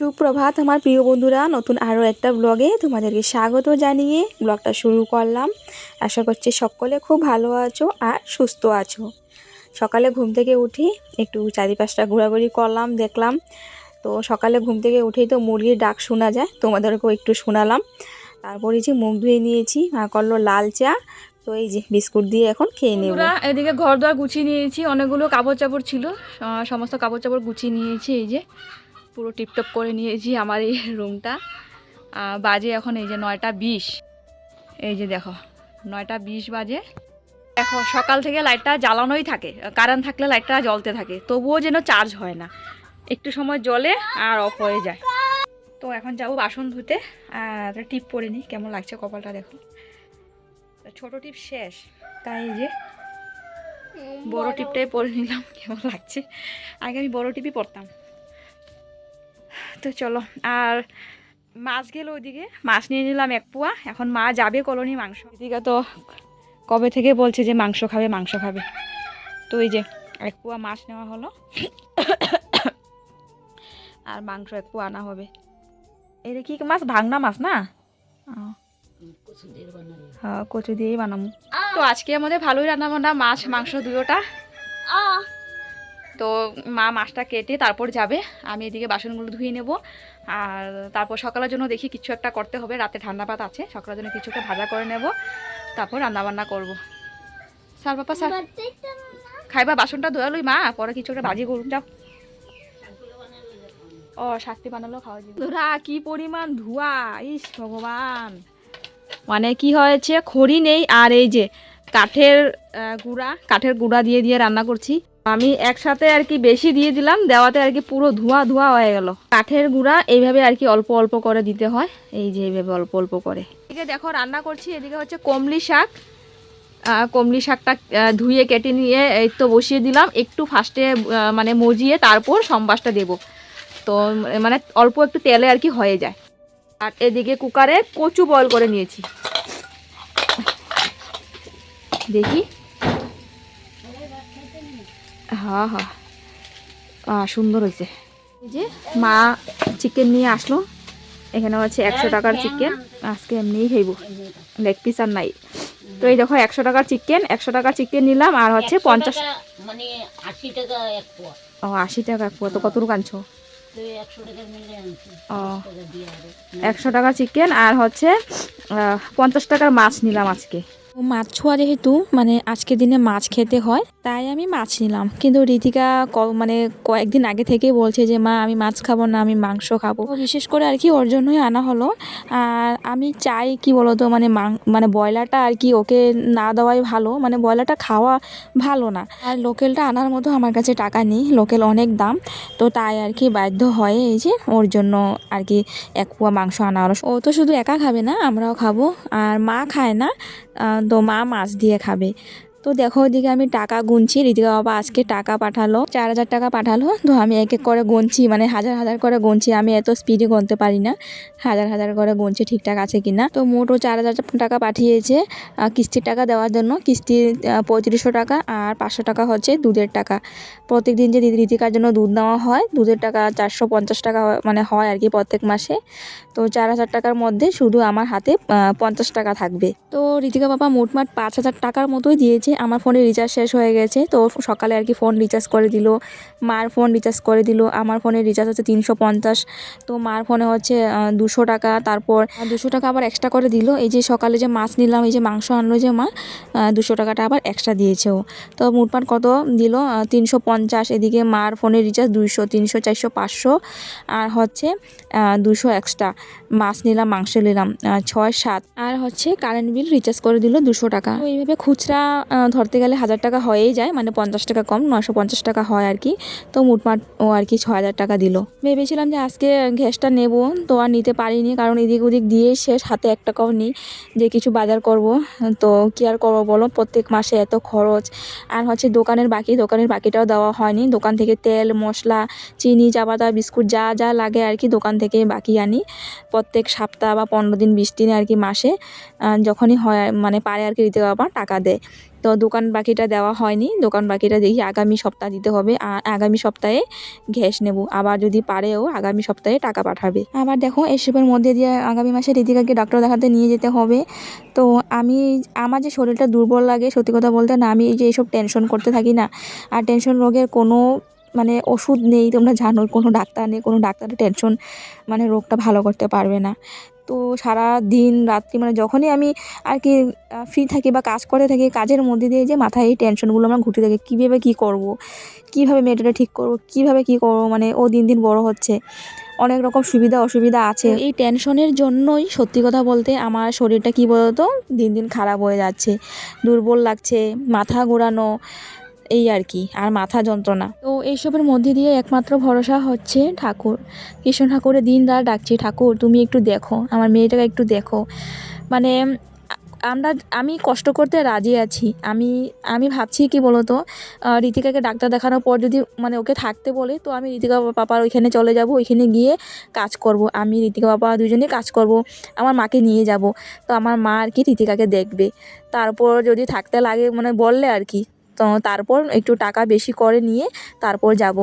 সুপ্রভাত আমার প্রিয় বন্ধুরা, নতুন আরও একটা ব্লগে তোমাদেরকে স্বাগত জানিয়ে ব্লগটা শুরু করলাম। আশা করছি সকলে খুব ভালো আছো আর সুস্থ আছো। সকালে ঘুম থেকে উঠি একটু চারিপাশটা ঘোরাঘুরি করলাম, দেখলাম। তো সকালে ঘুম থেকে উঠেই তো মুরগির ডাক শোনা যায়, তোমাদেরকেও একটু শোনালাম। তারপরে যে মুখ ধুয়ে নিয়েছি, মা করল লাল চা, তো এই যে বিস্কুট দিয়ে এখন খেয়ে নেব। এদিকে ঘর দোয়ার গুছিয়ে নিয়েছি, অনেকগুলো কাপড় চাপড় ছিল সমস্ত কাপড় চাপড় গুছিয়ে নিয়েছি, এই যে। পুরো টিপটপ করে নিয়েছি আমার এই রুমটা। বাজে এখন এই যে নয়টা বিশ। এই যে দেখো, নয়টা বিশ বাজে। দেখো, সকাল থেকে লাইটটা জ্বালানোই থাকে, কারেন্ট থাকলে লাইটটা জ্বলতে থাকে, তবুও যেন চার্জ হয় না। একটু সময় জ্বলে আর অফ হয়ে যায়। তো এখন যাব বাসন ধুতে। আর টিপ পরে নিই, কেমন লাগছে কপালটা দেখো। ছোট টিপ শেষ, তাই যে বড় টিপটাই পরে নিলাম, কেমন লাগছে। আগে আমি বড় টিপই পরতাম। তো চলো, আর মাছ গেল ওইদিকে। মাছ নিয়ে নিলাম এক পোয়া, এখন মা যাবে কলোনি মাংস। এদিকে তো কবে থেকে বলছে যে মাংস খাবে মাংস খাবে। তো এই যে এক পোয়া মাছ নেওয়া হলো। আর মাংস এক পোয়া আনা হবে। এটা কি মাছ? ভাংনা মাছ না? হ্যাঁ কচু দিয়েই বানাবো। তো আজকে আমাদের ভালোই রান্না বান্না মাছ, মাংস দুটোটা। তো মা মাছটা কেটে তারপর যাবে। আমি এদিকে বাসনগুলো ধুয়ে নেব। আর তারপর সকালের জন্য দেখি কিছু একটা করতে হবে। রাতে ঠান্ডা পাত আছে। সকালের জন্য কিছু একটা ভাজা করে নেব। তারপর রান্না বান্না করব। স্যার বাপা স্যার। খাইবা বাসনটা ধোয়ালই, মা। পরে কিছু একটা ভাজি করুন, যাও। ও শাস্তি বানালো, খাওয়া যাবে। ধরা, কি পরিমাণ ধোয়া। ইস, ভগবান। মানে কি হয়েছে? খড়ি নেই। আর এই যে কাঠের গুঁড়া কাঠের গুঁড়া দিয়ে দিয়ে রান্না করছি। আমি একসাথে আর কি বেশি দিয়ে দিলাম, দেওয়াতে আর কি পুরো ধোঁয়া ধোঁয়া হয়ে গেল। কাঠের গুঁড়া এইভাবে আর কি অল্প অল্প করে দিতে হয়। এই যে এইভাবে অল্প অল্প করে। এদিকে দেখো রান্না করছি, এদিকে হচ্ছে কমলি শাক। কমলি শাকটা ধুয়ে, কেটে নিয়ে এই তো বসিয়ে দিলাম। একটু ফার্স্টে মানে মজিয়ে তারপর সম্বাসটা দেব। তো মানে অল্প একটু তেলে আর কি হয়ে যায়। আর এদিকে কুকারে কচু বয়ল করে নিয়েছি। দেখি। হ্যাঁ হ্যাঁ। আহ, সুন্দর হয়েছে। এই যে মা চিকেন নিয়ে আসলো। এখানে হচ্ছে একশো টাকার চিকেন আজকে এমনিই খাইব। লেগ পিস আর নাই। তো এই দেখো একশো টাকার চিকেন একশো টাকার চিকেন নিলাম আর হচ্ছে পঞ্চাশ মানে আশি টাকা এক পোয়া। ও আশি টাকা এক পোয়া। তো কত আনছো? একশো ও। টাকা একশো টাকার চিকেন আর হচ্ছে পঞ্চাশ টাকার মাছ নিলাম আজকে। মাছ ছোঁয়া যেহেতু মানে আজকের দিনে মাছ খেতে হয়, তাই আমি মাছ নিলাম। কিন্তু ঋতিকা ক- মানে কয়েকদিন আগে থেকেই বলছে যে, মা, আমি মাছ খাব না, আমি মাংস খাব। বিশেষ করে আর কি ওর জন্যই আনা হলো। আর আমি চাই কি বলতো মানে মানে ব্রয়লারটা আর কি ওকে না দেওয়াই ভালো মানে ব্রয়লারটা খাওয়া ভালো না। আর লোকেলটা আনার মতো আমার কাছে টাকা নেই, লোকেল অনেক দাম, তো তাই আর কি বাধ্য হয় এই যে ওর জন্য আর কি এক পোয়া মাংস আনা হলো ও তো শুধু একা খাবে না, আমরাও খাব। আর মা খায় না তো মা মাছ দিয়ে খাবে। তো দেখো ওইদিকে আমি টাকা গুনছি। ঋতিকা বাবা আজকে টাকা পাঠালো। চার হাজার টাকা পাঠালো। তো আমি এক এক করে গুনছি। মানে হাজার হাজার করে গুনছি। আমি এত স্পিডে গুনতে পারি না। হাজার হাজার করে গুনছি। ঠিকঠাক আছে কিনা? তো মোট ও চার হাজার টাকা পাঠিয়েছে। কিস্তির টাকা দেওয়ার জন্য। কিস্তি পঁয়ত্রিশশো টাকা আর পাঁচশো টাকা হচ্ছে দুধের টাকা। প্রত্যেক দিন যে দিদি ঋতিকার জন্য দুধ নেওয়া হয়, দুধের টাকা চারশো পঞ্চাশ টাকা মানে হয় আর কি প্রত্যেক মাসে। তো চার হাজার টাকার মধ্যে শুধু আমার হাতে পঞ্চাশ টাকা থাকবে। তো ঋতিকা বাবা মোটমাট পাঁচ হাজার টাকার মতোই দিয়েছে। আমার ফোনে রিচার্জ শেষ হয়ে গেছে, তো সকালে আর কি ফোন রিচার্জ করে দিল। মার ফোন রিচার্জ করে দিল, আমার ফোনে রিচার্জ হচ্ছে তিনশো পঞ্চাশ। তো মার ফোনে হচ্ছে দুশো টাকা, তারপর দুশো টাকা আবার এক্সট্রা করে দিল। এই যে সকালে যে মাছ নিলাম, এই যে মাংস আনলো যে মা দুশো টাকাটা আবার এক্সট্রা দিয়েছে ও। তো মোটমাট কত দিল? তিনশো পঞ্চাশ। এদিকে মার ফোনের রিচার্জ দুইশো, তিনশো, চারশো, পাঁচশো। আর হচ্ছে দুশো এক্সট্রা মাছ নিলাম, মাংস নিলাম ছয়, সাত। আর হচ্ছে কারেন্ট বিল রিচার্জ করে দিল দুশো টাকা। এইভাবে খুচরা ধরতে গেলে হাজার টাকা হয়েই যায় মানে পঞ্চাশ টাকা কম নশো পঞ্চাশ টাকা হয় আর কি। তো মোটমাট ও আর কি ছ হাজার টাকা দিল। ভেবেছিলাম যে আজকে গ্যাসটা নেব, তো আর নিতে পারিনি, কারণ এদিক ওদিক দিয়ে শেষ, হাতে এক টাকাও নেই, যে কিছু বাজার করব। তো কি আর করব বলো? প্রত্যেক মাসে এত খরচ। আর হচ্ছে দোকানের বাকি, দোকানের বাকিটাও দেওয়া হয়নি। দোকান থেকে তেল, মশলা, চিনি চা পাতা বিস্কুট, যা যা লাগে আর কি দোকান থেকে বাকি আনি। প্রত্যেক সপ্তাহ বা পনেরো দিন, বিশ দিনে আর কি মাসে যখনই হয় মানে পারে আর কি ঋতিকা বাবা টাকা দেয়। তো দোকান বাকিটা দেওয়া হয়নি। দোকান বাকিটা দেখি আগামী সপ্তাহ দিতে হবে। আগামী সপ্তাহে গ্যাস নেব। আবার যদি পারেও আগামী সপ্তাহে টাকা পাঠাবে। আবার দেখো এসবের মধ্যে দিয়ে আগামী মাসে রীতিকাকে ডাক্তার দেখাতে নিয়ে যেতে হবে। তো আমি, আমার যে শরীরটা দুর্বল লাগে, সত্যি কথা বলতে না, আমি এই যে এইসব টেনশন করতে থাকি না। আর টেনশন রোগের কোনো মানে ওষুধ নেই। তোমরা জানো কোনো ডাক্তার নেই, কোনো ডাক্তারের টেনশন মানে রোগটা ভালো করতে পারবে না। তো সারা দিন, রাত্রি মানে যখনই আমি আর কি ফ্রি থাকি বা কাজ করে থাকি, কাজের মধ্যে দিয়ে যে মাথায় এই টেনশনগুলো আমার ঘুরতে থাকে, কীভাবে কী করব? কীভাবে মেয়েটাকে ঠিক করব? কীভাবে কী করব? মানে ও দিন দিন বড় হচ্ছে। অনেক রকম সুবিধা, অসুবিধা আছে। এই টেনশনের জন্যই সত্যি কথা বলতে আমার শরীরটা কী বলতো? দিন দিন খারাপ হয়ে যাচ্ছে। দুর্বল লাগছে, মাথা ঘোরানো এই আর কি, আর মাথা যন্ত্রণা। তো এইসবের মধ্যে দিয়ে একমাত্র ভরসা হচ্ছে ঠাকুর। কৃষ্ণ ঠাকুরের দিন রাত ডাকছি, ঠাকুর, তুমি একটু দেখো, আমার মেয়েটাকে একটু দেখো। মানে আমরা, আমি কষ্ট করতে রাজি আছি। আমি আমি ভাবছি কি বলতো ঋতিকাকে ডাক্তার দেখানোর পর যদি মানে ওকে থাকতে বলে, তো আমি ঋতিকা পাপার ওইখানে চলে যাব, ওইখানে গিয়ে কাজ করব। আমি ঋতিকা পাপা দুজনে কাজ করব, আমার মাকে নিয়ে যাব। তো আমার মা আর কি ঋতিকাকে দেখবে। তারপর যদি থাকতে লাগে মানে বললে আর কি। তো তারপর একটু টাকা বেশি করে নিয়ে তারপর যাব।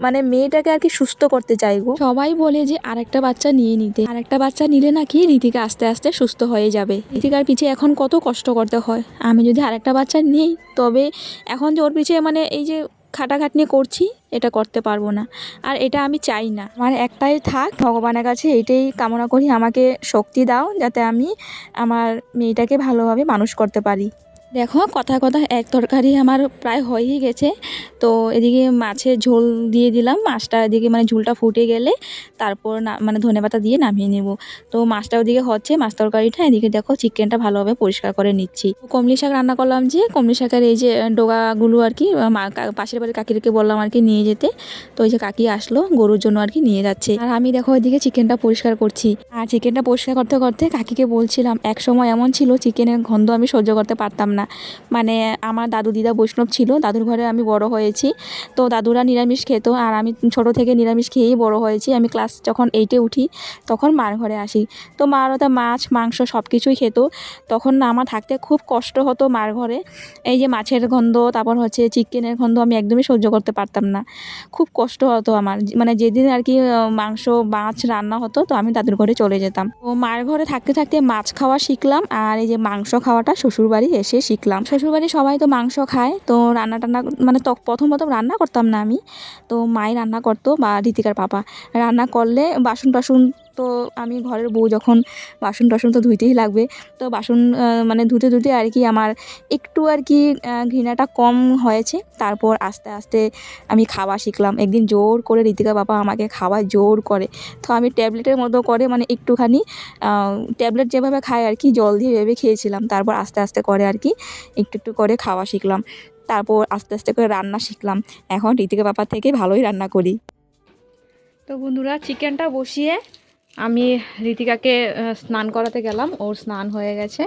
মানে মেয়েটাকে আর কি সুস্থ করতে চাইব। সবাই বলে যে আরেকটা বাচ্চা নিয়ে নিতে। আরেকটা বাচ্চা নিলে নাকি ঋতিকা আস্তে আস্তে সুস্থ হয়ে যাবে। ঋতিকার পিছে এখন কত কষ্ট করতে হয়। আমি যদি আরেকটা বাচ্চা নিই, তবে এখন যে ওর পিছে মানে এই যে খাটাখাটনি করছি, এটা করতে পারব না। আর এটা আমি চাই না। আমার একটাই থাক, ভগবানের কাছে এটাই কামনা করি, আমাকে শক্তি দাও, যাতে আমি আমার মেয়েটাকে ভালোভাবে মানুষ করতে পারি। দেখো, কথা কথা এক তরকারি আমার প্রায় হয়েই গেছে। তো এদিকে মাছের ঝোল দিয়ে দিলাম। মাছটা এদিকে মানে ঝোলটা ফুটে গেলে তারপর না মানে ধনেপাতা দিয়ে নামিয়ে নেব। তো মাছটা ওদিকে হচ্ছে, মাছ তরকারিটা এদিকে দেখো চিকেনটা ভালোভাবে পরিষ্কার করে নিচ্ছি। কমলি শাক রান্না করলাম যে, কমলি শাকের এই যে ডোগাগুলো আর কি পাশের বাড়ির কাকিরকে বললাম আর কি নিয়ে যেতে। তো ওই যে কাকি আসলো, গরুর জন্য আর কি নিয়ে যাচ্ছে। আর আমি দেখো এদিকে চিকেনটা পরিষ্কার করছি। আর চিকেনটা পরিষ্কার করতে করতে কাকিকে বলছিলাম, এক সময় এমন ছিল, চিকেনের গন্ধ আমি সহ্য করতে পারতাম না। মানে আমার দাদু দিদা বৈষ্ণব ছিল, দাদুর ঘরে আমি বড় হয়েছি। তো দাদুরা নিরামিষ খেত আর আমি ছোট থেকে নিরামিষ খেয়েই বড় হয়েছি। আমি ক্লাস যখন এইটে উঠি, তখন মার ঘরে আসি। তো মার ওটা মাছ, মাংস সব কিছুই খেত। তখন না আমার থাকতে খুব কষ্ট হতো মার ঘরে। এই যে মাছের গন্ধ, তারপর হচ্ছে চিকেনের গন্ধ আমি একদমই সহ্য করতে পারতাম না। খুব কষ্ট হতো আমার। মানে যেদিন আর কি মাংস, মাছ রান্না হতো, তো আমি দাদুর ঘরে চলে যেতাম। তো মার ঘরে থাকতে থাকতে মাছ খাওয়া শিখলাম। আর এই যে মাংস খাওয়াটা শ্বশুরবাড়ি এসে শিখলাম। শ্বশুরবাড়ি সবাই তো মাংস খায়, তো রান্না টান্না মানে প্রথম প্রথম রান্না করতাম না আমি। তো মাই রান্না করতো বা রীতিকার পাপা। রান্না করলে বাসন টাসন তো আমি ঘরের বউ যখন বাসন টাসন তো ধুইতেই লাগবে, তো বাসন মানে ধুতে ধুতে আর কি আমার একটু আর কি ঘৃণাটা কম হয়েছে। তারপর আস্তে আস্তে আমি খাওয়া শিখলাম। একদিন জোর করে ঋতিকা বাবা আমাকে খাওয়া জোর করে। তো আমি ট্যাবলেটের মতো করে মানে একটুখানি ট্যাবলেট যেভাবে খাই আর কি, জল দিয়ে ভেবে খেয়েছিলাম। তারপর আস্তে আস্তে করে আর কি একটু একটু করে খাওয়া শিখলাম। তারপর আস্তে আস্তে করে রান্না শিখলাম। এখন ঋতিকা বাবার থেকে ভালোই রান্না করি। তো বন্ধুরা, চিকেনটা বসিয়ে আমি ঋতিকাকে স্নান করাতে গেলাম। ওর স্নান হয়ে গেছে।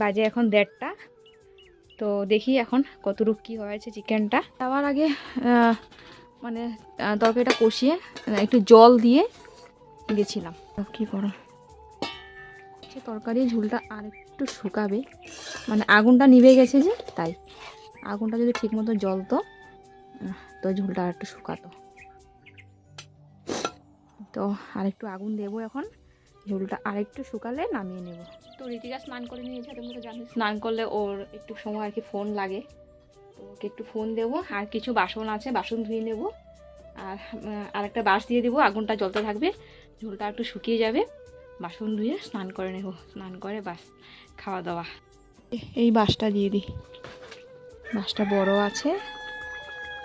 বাজে এখন দেড়টা। তো দেখি এখন কতটুকু কী হয়েছে চিকেনটা। যাওয়ার আগে মানে তরকারিটা কষিয়ে একটু জল দিয়ে গেছিলাম কী করো? সে তরকারি ঝুলটা আর একটু শুকাবে। মানে আগুনটা নিভে গেছে যে তাই। আগুনটা যদি ঠিকমতো জ্বলতো তো ঝুলটা আর একটু শুকাতো। তো আরেকটু আগুন দেবো এখন। ঝোলটা আরেকটু শুকালে নামিয়ে নেব। তো ঋতিকা স্নান করে নিয়েছে তুমি তো জানিস স্নান করলে ওর একটু সময় আর কি ফোন লাগে। তো ওকে একটু ফোন দেবো। আর কিছু বাসন আছে বাসন ধুয়ে নেব। আর আরেকটা বাঁশ দিয়ে দেবো। আগুনটা জ্বলতে থাকবে। ঝোলটা একটু শুকিয়ে যাবে। বাসন ধুয়ে স্নান করে নেব। স্নান করে বাস খাওয়া দাওয়া। এই বাসটা দিয়ে দিই। বাসটা বড় আছে।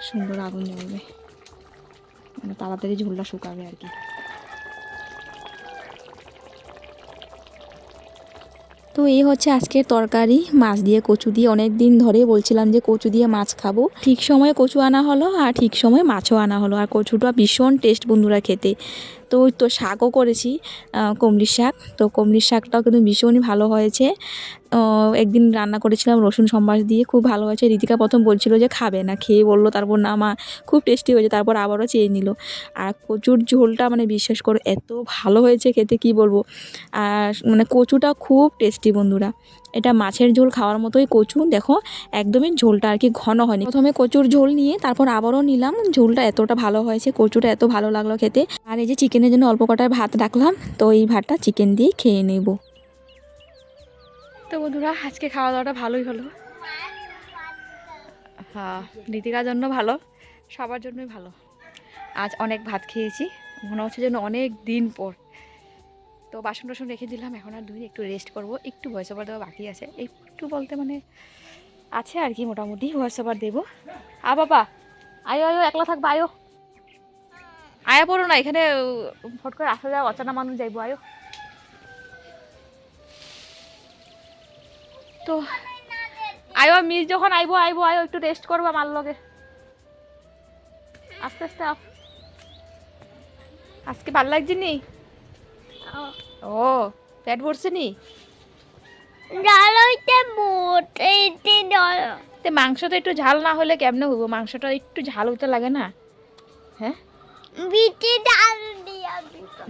সুন্দর আগুন জ্বলবে। মানে তাড়াতাড়ি ঝোলটা শুকাবে আর কি। তো এই হচ্ছে আজকের তরকারি। মাছ দিয়ে কচু দিয়ে অনেক দিন ধরে বলছিলাম যে কচু দিয়ে মাছ খাব। ঠিক সময়ে কচু আনা হলো আর ঠিক সময়ে মাছও আনা হলো। আর কচুটা ভীষণ টেস্ট বন্ধুরা খেতে। তো ওই তো শাকও করেছি কুমড়ির শাক। তো কুমড়ির শাকটাও কিন্তু ভীষণই ভালো হয়েছে। একদিন রান্না করেছিলাম রসুন সম্বাস দিয়ে, খুব ভালো হয়েছে। ঋতিকা প্রথম বলছিল যে খাবে না, খেয়ে বলল, তারপর না, মা খুব টেস্টি হয়েছে, তারপর আবারও চেয়ে নিল। আর কচুর ঝোলটা মানে বিশ্বাস করো, এত ভালো হয়েছে খেতে, কি বলব? আর মানে কচুটা খুব টেস্টি বন্ধুরা। এটা মাছের ঝোল খাওয়ার মতোই কচু। দেখো, একদমই ঝোলটা আর কি ঘন হয়নি। প্রথমে কচুর ঝোল নিয়ে তারপর আবারও নিলাম। ঝোলটা এতটা ভালো হয়েছে, কচুটা এত ভালো লাগল খেতে। আর এই যে চিকেনের জন্য অল্প কটায় ভাত রাখলাম, তো এই ভাতটা চিকেন দিয়ে খেয়ে নেব। তো বন্ধুরা, আজকে খাওয়া দাওয়াটা ভালোই হলো। হ্যাঁ ঋতিকার জন্য ভালো, সবার জন্যই ভালো। আজ অনেক ভাত খেয়েছি। মনে হচ্ছে যেন অনেক দিন পর। তো বাসন টাসন রেখে দিলাম, এখন আর দুই একটু রেস্ট করব। একটু ভয়েস ওভার দেওয়া বাকি আছে। একটু বলতে মানে আছে আর কি মোটামুটি ভয়েস ওভার দেবো। আ বাবা, আয়ো আয়ো, একলা থাকব, আয়ো। আয়া পড়ো না, এখানে ফট করে আসা যাওয়া, অচানা মানুষ যাইবো, আয়ো। তো, আয়ো মিস যখন আইবো আইবো, আয়ো, একটু রেস্ট করব আমার লগে। আস্তে আস্তে আজকে ভালো লাগছে নি? ও পেট ভরছে নি? ডালইতে মোট তে মাংস তো একটু ঝাল না হলে কেমনে হইব? মাংসটা একটু ঝাল হতে লাগে না? হ্যাঁ? বিটি ডাল দিয়া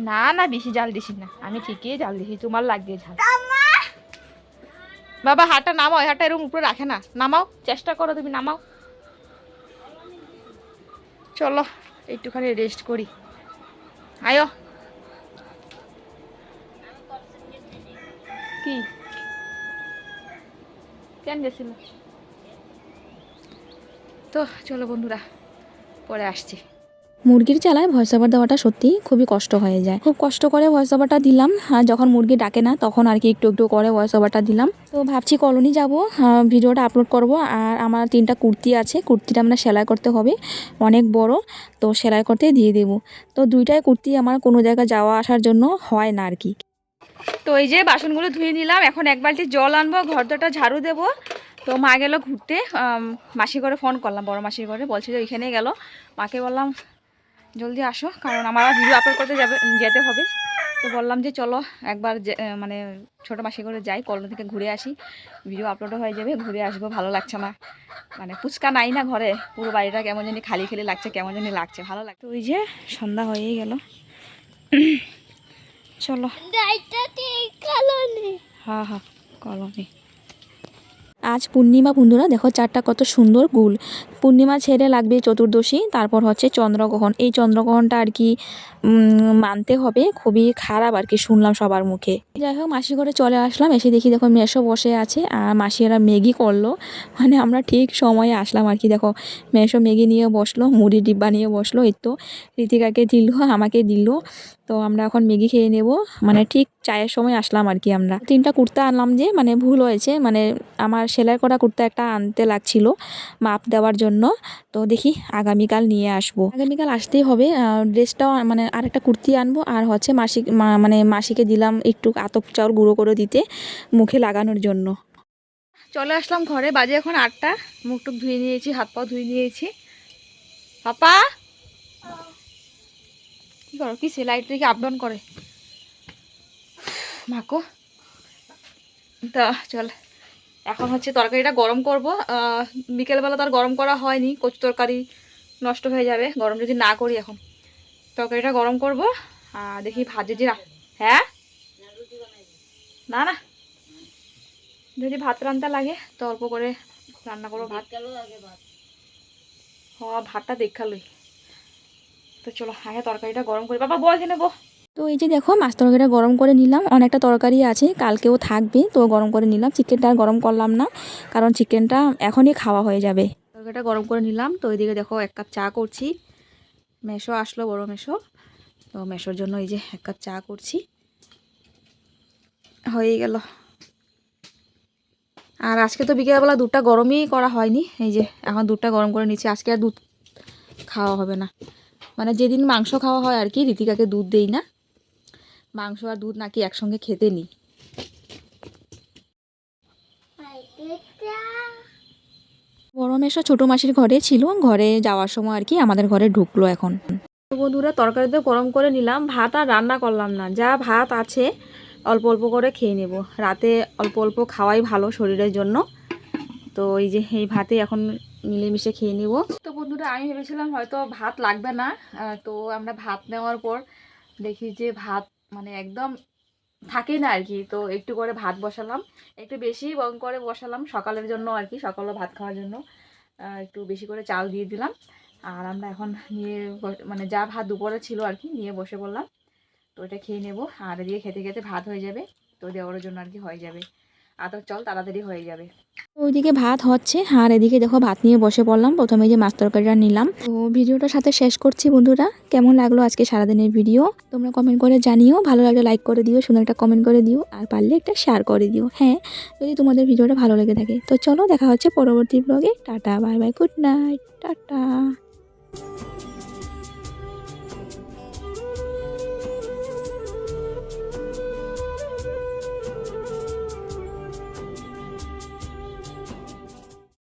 না না বেশি জাল দিছি না। আমি ঠিকই জাল দিছি তোমার লাগবে ঝাল। বাবা হাতটা নামাও হাতটা এরকম উপরে রাখে না। নামাও চেষ্টা করো তুমি নামাও। চলো একটুখানি রেস্ট করি। আয়ো। কি? কেন গেছিল? তো চলো বন্ধুরা পরে আসছি। মুরগির চালায় ভয়েস ওভার দেওয়াটা সত্যি খুবই কষ্ট হয়ে যায়। খুব কষ্ট করে ভয়েস ওভারটা দিলাম আর যখন মুরগি ডাকে না তখন আর কি একটু একটু করে ভয়েস ওভারটা দিলাম। তো ভাবছি কলোনি যাব ভিডিওটা আপলোড করব আর আমার তিনটা কুর্তি আছে কুর্তিটা আমরা সেলাই করতে হবে অনেক বড় তো সেলাই করতে দিয়ে দেবো। তো দুইটাই কুর্তি আমার কোনো জায়গায় যাওয়া আসার জন্য হয় না আর কি। তো এই যে বাসনগুলো ধুয়ে নিলাম, এখন এক বালতি জল আনব ঘরটা ঝাড়ু দেবো। তো মা গেল ঘুরতে মাসি করে ফোন করলাম, বড় মাসির করে বলছে যে ওইখানে গেল। মাকে বললাম, জলদি আসো, কারণ আমার ভিডিও আপলোড করতে যাবে, যেতে হবে। তো বললাম যে চলো, একবার মানে ছোটো মাসি করে যাই কলম থেকে ঘুরে আসি। ভিডিও আপলোডও হয়ে যাবে, ঘুরে আসব, ভালো লাগছে না। মানে ফুচকা নাই না ঘরে, পুরো বাড়িটা কেমন জানি খালি খালি লাগছে, কেমন জানি লাগছে, ভালো লাগছে। ওই যে সন্ধ্যা হয়েই গেল। চলো। হ্যাঁ হ্যাঁ কলমে আজ পূর্ণিমা বন্ধুরা দেখো চারটা কত সুন্দর গুল। পূর্ণিমা ছেড়ে লাগবে চতুর্দশী, তারপর হচ্ছে চন্দ্রগ্রহণ। এই চন্দ্রগ্রহণটা আর কি মানতে হবে। খুবই খারাপ আর কি শুনলাম সবার মুখে। যাই হোক মাসি ঘরে চলে আসলাম, এসে দেখি দেখো মেশো বসে আছে, আর মাসিরা ম্যাগি করল। মানে আমরা ঠিক সময়ে আসলাম আর কি, দেখো মেশো ম্যাগি নিয়ে বসল, মুড়ি ডিব্বা নিয়ে বসল, এই তো ঋতিকাকে দিল, আমাকে দিল। তো আমরা এখন ম্যাগি খেয়ে নেব। মানে ঠিক চায়ের সময় আসলাম আর কি আমরা। তিনটা কুর্তা আনলাম যে মানে ভুল হয়েছে। মানে আমার সেলাই করা কুর্তা একটা আনতে লাগছিল, মাপ দেওয়ার জন্য। তো দেখি আগামীকাল নিয়ে আসব। আগামীকাল আসতেই হবে। ড্রেসটাও মানে আর একটা কুর্তি আনব আর হচ্ছে মাসি মা- মানে মাসিকে দিলাম একটু আতপ চাউল গুঁড়ো করে দিতে মুখে লাগানোর জন্য। চলে আসলাম ঘরে। বাজে এখন আটটা। মুখ টুক ধুয়ে নিয়েছি, হাত পা ধুয়ে নিয়েছি। পাপা! কি করো? কি সেলাইট থেকে আপ ডাউন করে? মাকো। তা, চল। এখন হচ্ছে তরকারিটা গরম করব। বিকেলবেলা তো আর গরম করা হয়নি কচু তরকারি নষ্ট হয়ে যাবে গরম যদি না করি এখন। তরকারিটা গরম করব আর দেখি ভাজে যে হ্যাঁ? না না। যদি ভাত রান্না লাগে তো অল্প করে রান্না করব ভাত। হ ভাতটা দেখালই। তো চলো আগে তরকারিটা গরম করি। বাবা বো এখানে বো তো এই যে দেখো, মাছ তরকারিটা গরম করে নিলাম। অনেকটা তরকারি আছে, কালকেও থাকবে। তো গরম করে নিলাম। চিকেনটা গরম করলাম না, কারণ চিকেনটা এখনই খাওয়া হয়ে যাবে। তরকারিটা গরম করে নিলাম। তো ওইদিকে দেখো, এক কাপ চা করছি। মেশো আসলো, বড় মেশো। তো মেশোর জন্য এই যে এক কাপ চা করছি। হয়ে গেল। আর আজকে তো বিকেলবেলা দুধটা গরমই করা হয়নি। এই যে এখন দুধটা গরম করে নিচ্ছি। আজকে আর দুধ খাওয়া হবে না। মানে যেদিন মাংস খাওয়া হয় আর কি রীতিকাকে দুধ দেই না। মাংস আর দুধ নাকি একসঙ্গে খেতে নিই বড় মেশো ছোটো মাসির ঘরে ছিল, ঘরে যাওয়ার সময় আর কি আমাদের ঘরে ঢুকলো এখন। বন্ধুরা, তরকারিতে গরম করে নিলাম, ভাত আর রান্না করলাম না, যা ভাত আছে অল্প অল্প করে খেয়ে নেব। রাতে অল্প অল্প খাওয়াই ভালো শরীরের জন্য। তো এই যে, এই ভাতে এখন মিলেমিশে খেয়ে নেব। তো বন্ধুরা, আমি ভেবেছিলাম হয়তো ভাত লাগবে না তো আমরা ভাত নেওয়ার পর দেখি যে ভাত মানে একদম থাকে না আর কি তো একটু করে ভাত বসালাম। একটু বেশি করে বসালাম সকালের জন্য আর কি সকালে ভাত খাওয়ার জন্য। একটু বেশি করে চাল দিয়ে দিলাম। আর আমরা এখন নিয়ে মানে যা ভাত দুপুরে ছিল আর কি নিয়ে বসে বললাম তো এটা খেয়ে নেব। আর দিয়ে খেতে খেতে ভাত হয়ে যাবে। তো দেওয়ার জন্য আর কি হয়ে যাবে। আর চল তাড়াতাড়ি হয়ে যাবে। ওইদিকে ভাত হচ্ছে, আর এদিকে দেখো ভাত নিয়ে বসে পড়লাম। প্রথমে যে মাছ তরকারিটা নিলাম। তো ভিডিওটার সাথে শেষ করছি বন্ধুরা। কেমন লাগল আজকে সারাদিনের ভিডিও? তোমরা কমেন্ট করে জানিও। ভালো লাগলে লাইক করে দিও, সুন্দর একটা কমেন্ট করে দিও, আর পারলে একটা শেয়ার করে দিও। হ্যাঁ যদি তোমাদের ভিডিওটা ভালো লেগে থাকে। তো চলো দেখা হচ্ছে পরবর্তী ব্লগে tata bye bye good night tata.